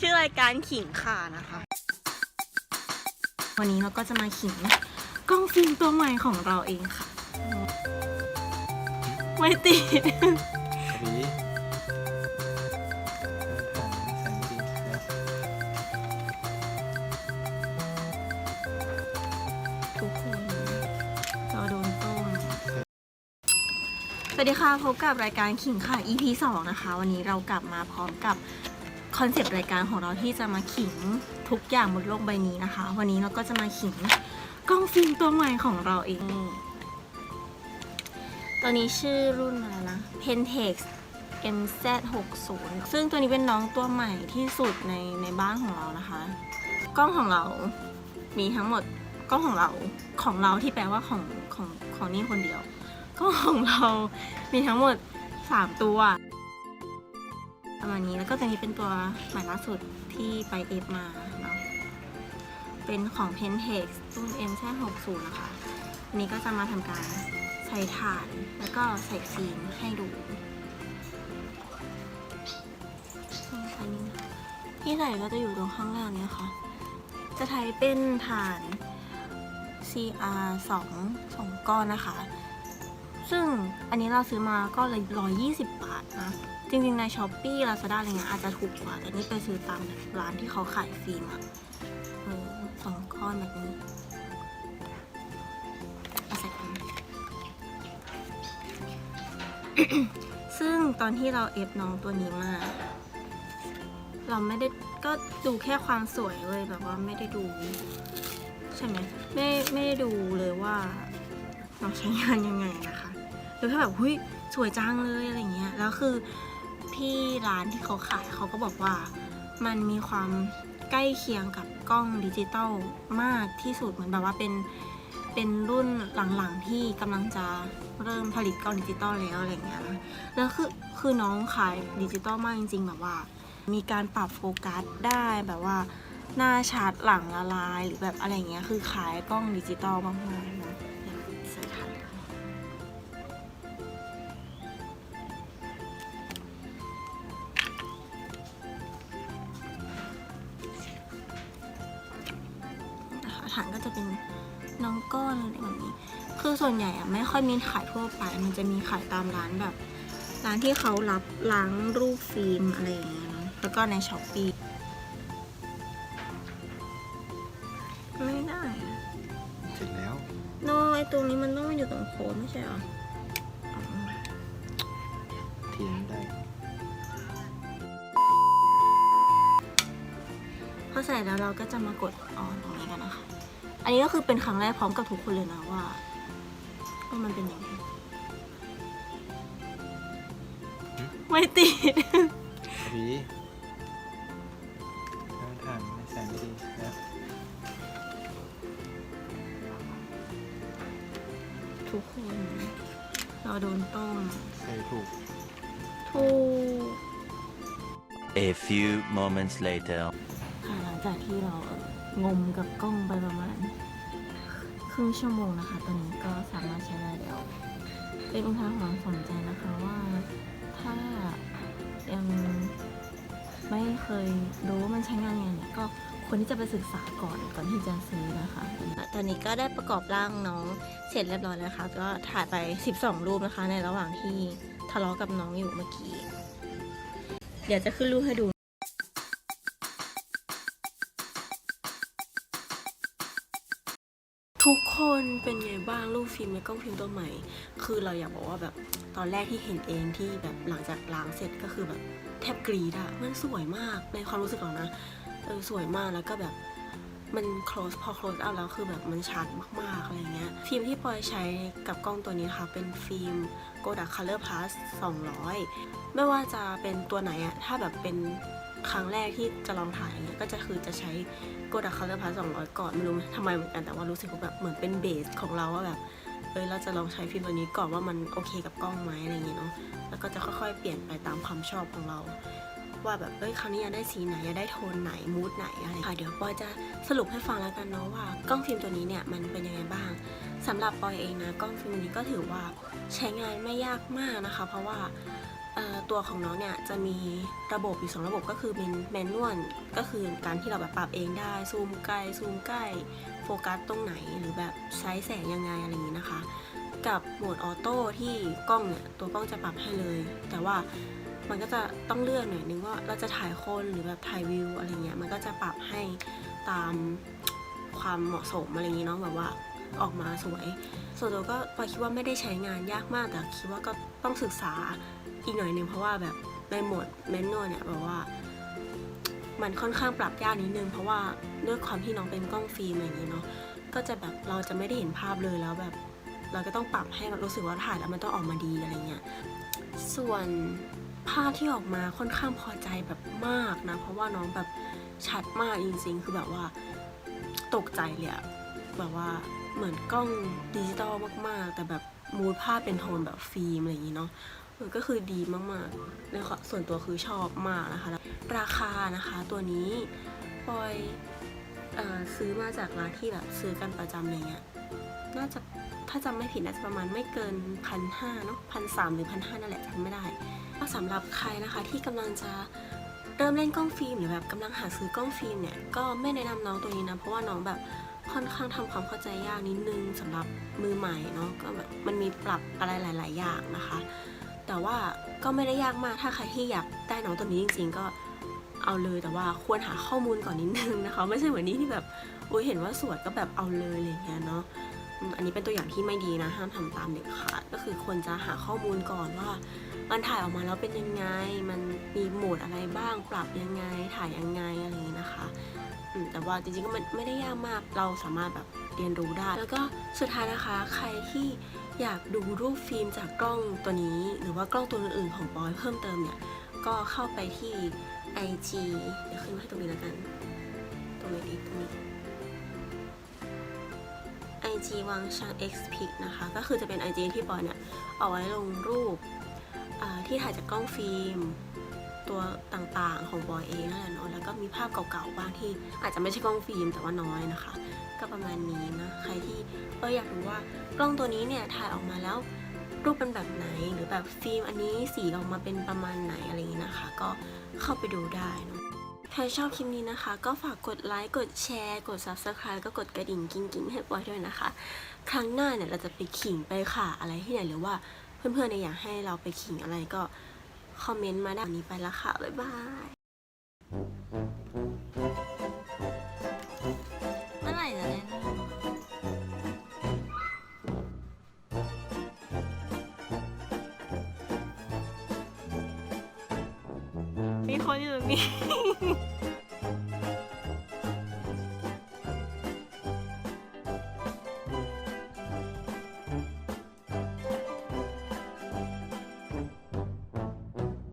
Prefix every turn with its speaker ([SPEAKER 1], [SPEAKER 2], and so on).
[SPEAKER 1] ชื่อรายการขิงข่านะคะ วันนี้เราก็จะมาขิงกล้องฟิล์มตัวใหม่ของเราเองค่ะ ไม่ติด
[SPEAKER 2] หวีของแสงดีนะ
[SPEAKER 1] ทุกคนเราโดนต้มสวัสดีค่ะ พบกับรายการขิงค่ะ EP 2 นะคะ วันนี้เรากลับมาพร้อมกับ คอนเซปต์รายการของเราที่จะมาขิงทุกอย่างบนโลกใบนี้นะคะ วันนี้เราก็จะมาขิงกล้องฟิล์มตัวใหม่ของเราเอง ตัวนี้ชื่อรุ่นอะไรนะ Pentax MZ60 ซึ่งตัวนี้เป็นน้องตัวใหม่ที่สุดในในบ้านของเรานะคะ กล้องของเรามีทั้งหมดกล้องของเราของเราที่แปลว่าของของของนี่คนเดียวกล้องของเรามีทั้งหมด 3 ตัว ประมาณนี้แล้วก็ตัวนี้เป็นตัวใหม่ล่าสุดที่ไปเอฟมาเนาะเป็นของ Pentax รุ่น MZ60 นะคะนี้ก็จะมาทำการใส่ถ่านแล้วก็ใส่ฟิล์มให้ดูที่ใส่ก็จะอยู่ตรงข้างล่างเนี้ยค่ะ จะใช้เป็นถ่าน CR 2 2ก้อนนะคะ ซึ่งอันนี้เราซื้อมาก็เลยร้อยยี่สิบบาทนะ จริงๆ ในช้อปปี้ลาซาด้าอะไรเงี้ยอาจจะถูกกว่า แต่นี่ไปซื้อตามร้านที่เขาขายฟิล์มอะเออสองก้อนแบบนี้เอาใส่กันซึ่งตอนที่เราเอฟน้องตัวนี้มา เราไม่ได้ก็ดูแค่ความสวยเลยแบบว่าไม่ได้ดู ใช่ไหมไม่ไม่ได้ดูเลยว่าเราใช้งานยังไงนะคะดูแค่แบบหุ้ยสวยจังเลยอะไรเงี้ย แล้วคือ พี่ร้านที่เขาขายเขาก็บอกว่า มันมีความใกล้เคียงกับกล้องดิจิตอลมากที่สุดเหมือนแบบว่าเป็นเป็นรุ่นหลังๆที่กำลังจะเริ่มผลิตกล้องดิจิตอลแล้วอะไรเงี้ยนะแล้วคือคือน้องขายดิจิตอลมากจริงๆแบบว่า มีการปรับโฟกัสได้แบบว่าหน้าชัดหลังละลายหรือแบบอะไรเงี้ยคือขายกล้องดิจิตอลมากๆนะ ฐานก็จะเป็นน้องก้อนอะไรแบบนี้ คือส่วนใหญ่อะไม่ค่อยมีขายทั่วไป มันจะมีขายตามร้านแบบ ร้านที่เขารับล้างรูปฟิล์มอะไรอย่างเงี้ยเนอะแล้วก็ในช้อปปี้ไม่ได้อะ
[SPEAKER 2] เสร็จแล้ว
[SPEAKER 1] โนไอตรงนี้มันต้องอยู่ตรงโคนไม่ใช่เหรออ๋อ
[SPEAKER 2] เทียนได้
[SPEAKER 1] พอใส่แล้วเราก็จะมากดออนตรงนี้ กันนะคะ อันนี้ก็คือเป็นครั้งแรกพร้อมกับทุกคนเลยนะว่าว่ามันเป็นยังไงไม่ติด
[SPEAKER 2] หวีน้ำถ่านในแสงดีนะ
[SPEAKER 1] ทุกคน เราโดนต้ม
[SPEAKER 2] ใส่ถูก
[SPEAKER 1] ถูก
[SPEAKER 3] A few moments later.
[SPEAKER 1] ค่ะหลังจากที่เราเอ่อ งมกับกล้องไปประมาณครึ่งชั่วโมงนะคะ ตอนนี้ก็สามารถใช้ได้แล้ว เป็นอุทาหรณ์สนใจนะคะว่าถ้ายังไม่เคยรู้ว่ามันใช้งานยังไงเนี่ยก็ควรที่จะไปศึกษาก่อนก่อนที่จะซื้อนะคะ ตอนนี้ก็ได้ประกอบร่างน้องเสร็จเรียบร้อยแล้วค่ะ ก็ถ่ายไป 12 รูปนะคะ ในระหว่างที่ทะเลาะกับน้องอยู่เมื่อกี้ เดี๋ยวจะขึ้นรูปให้ดู ทุกคนเป็นไงบ้างรูปฟิล์มในกล้องฟิล์มตัวใหม่ คือเราอยากบอกว่าแบบตอนแรกที่เห็นเองที่แบบหลังจากล้างเสร็จก็คือแบบแทบกรีดอะมันสวยมากในความรู้สึกเรานะเออสวยมากแล้วก็แบบมัน close พอ close up แล้วคือแบบมันชัดมากๆอะไรเงี้ย ฟิล์มที่ปอยใช้กับกล้องตัวนี้นะคะเป็นฟิล์ม Kodak Color Plus 200 ไม่ว่าจะเป็นตัวไหนอะถ้าแบบเป็น ครั้งแรกที่จะลองถ่ายอย่างเงี้ยก็จะคือจะใช้โกดักคัลเลอร์พาร์200ก่อนไม่รู้ทำไมเหมือนกันแต่ว่ารู้สึกว่าแบบเหมือนเป็นเบสของเราว่าแบบเออเราจะลองใช้ฟิล์มตัวนี้ก่อนว่ามันโอเคกับกล้องไหมอะไรอย่างเงี้ยเนาะแล้วก็จะค่อยๆ เปลี่ยนไปตามความชอบของเรา ว่าแบบเอ้ยครั้งนี้อยากได้สีไหนอยากได้โทนไหนมูดไหนอะไรค่ะเดี๋ยวปอยจะสรุปให้ฟังแล้วกันเนาะว่ากล้องฟิล์มตัวนี้เนี่ยมันเป็นยังไงบ้างสำหรับปอยเองนะกล้องฟิล์มนี้ก็ถือว่าใช้งานไม่ยากมากนะคะ เพราะว่า ตัวของน้องเนี่ยจะมีระบบอยู่สองระบบก็คือเป็นแมนนวลก็คือการที่เราแบบปรับเองได้ ซูมไกล ซูมใกล้ โฟกัสตรงไหนหรือแบบใช้แสงยังไงอะไรอย่างนี้นะคะ กับโหมดออโต้ที่กล้องเนี่ยตัวกล้องจะปรับให้เลย แต่ว่ามันก็จะต้องเลือกหน่อยนึงว่าเราจะถ่ายคนหรือแบบถ่ายวิวอะไรเงี้ยมันก็จะปรับให้ตามความเหมาะสมอะไรอย่างนี้เนาะแบบว่าออกมาสวย ส่วนตัวก็ปอยคิดว่าไม่ได้ใช้งานยากมากแต่คิดว่าก็ต้องศึกษา อีกหน่อยนึงเพราะว่าแบบในโหมดแมนนวลเนี่ยแบบว่า มันค่อนข้างปรับยากนิดนึง เพราะว่าด้วยความที่น้องเป็นกล้องฟิล์มอะไรอย่างนี้เนาะก็จะแบบเราจะไม่ได้เห็นภาพเลยแล้วแบบ เราก็ต้องปรับให้แบบรู้สึกว่าถ่ายแล้วมันต้องออกมาดีอะไรเงี้ยส่วนภาพที่ออกมาค่อนข้างพอใจแบบมากนะ เพราะว่าน้องแบบชัดมากจริงๆ คือแบบว่าตกใจเลยอะแบบว่าเหมือนกล้องดิจิตอลมากๆ แต่แบบมูดภาพเป็นโทนแบบฟิล์มอะไรอย่างนี้เนาะ ก็คือดีมากๆในส่วนตัวคือชอบมากนะคะ ราคานะคะตัวนี้ปอยอซื้อมาจากร้านที่แบบซื้อกันประจำอะไรเงี้ย น่าจะถ้าจำไม่ผิดน่าจะประมาณไม่เกินพันห้าเนาะพันสามหรือพันห้านั่นแหละจำไม่ได้ก็สำหรับใครนะคะที่กำลังจะเริ่มเล่นกล้องฟิล์มหรือแบบกำลังหาซื้อกล้องฟิล์มเนี่ยก็ไม่แนะนำน้องตัวนี้นะเพราะว่าน้องแบบค่อนข้างทำความเข้าใจยากนิดนึงสำหรับมือใหม่เนาะก็แบบมันมีปรับอะไรหลาย ๆ อย่างนะคะ แต่ว่าก็ไม่ได้ยากมากถ้าใครที่อยากได้น้องตัวนี้จริง ๆ ก็เอาเลยแต่ว่าควรหาข้อมูลก่อนนิดนึงนะคะ ไม่ใช่เหมือนนี้ที่แบบอุ้ยเห็นว่าสวยก็แบบเอาเลยอะไรเงี้ยเนาะอันนี้เป็นตัวอย่างที่ไม่ดีนะ ห้ามทำตามเด็ดขาดก็คือควรจะหาข้อมูลก่อนว่า มันถ่ายออกมาแล้วเป็นยังไง มันมีโหมดอะไรบ้าง ปรับยังไง ถ่ายยังไงอะไรอย่างนี้นะคะแต่ว่าจริงๆก็มันไม่ได้ยากมากเราสามารถแบบเรียนรู้ได้ แล้วก็สุดท้ายนะคะ ใครที่ อยากดูรูปฟิล์มจากกล้องตัวนี้ หรือว่ากล้องตัวอื่นๆของบอยเพิ่มเติมเนี่ย ก็เข้าไปที่ IG เดี๋ยวขึ้นมาให้ตรงนี้แล้วกัน ตรงนดีตรงนี้ IG วังช่าง X p i c นะคะ ก็คือจะเป็น IG ที่ปอยเนี่ย เอาไว้ลงรูปที่ถ่ายจากกล้องฟิล์มตัวต่างๆของบอยเองนั่นแหละเนาะแล้วก็มีภาพเก่าๆบ้างที่อาจจะไม่ใช่กล้องฟิล์มแต่ว่าน้อยนะคะ ก็ประมาณนี้นะ ใครที่เอออยากรู้ว่ากล้องตัวนี้เนี่ยถ่ายออกมาแล้วรูปเป็นแบบไหนหรือแบบฟิล์มอันนี้สีออกมาเป็นประมาณไหนอะไรอย่างนี้นะคะ ก็เข้าไปดูได้นะใครชอบคลิปนี้นะคะ ก็ฝากกดไลค์ กดแชร์ กด subscribe ก็กดกระดิ่งกิ้งๆ ให้ปอยด้วยนะคะ ครั้งหน้าเนี่ยเราจะไปขิงไปค่ะอะไรที่ไหนหรือว่าเพื่อนๆเนี่ยอยากให้เราไปขิงอะไรก็คอมเมนต์มาได้วันนี้ไปละค่ะ บ๊ายบาย 好你的命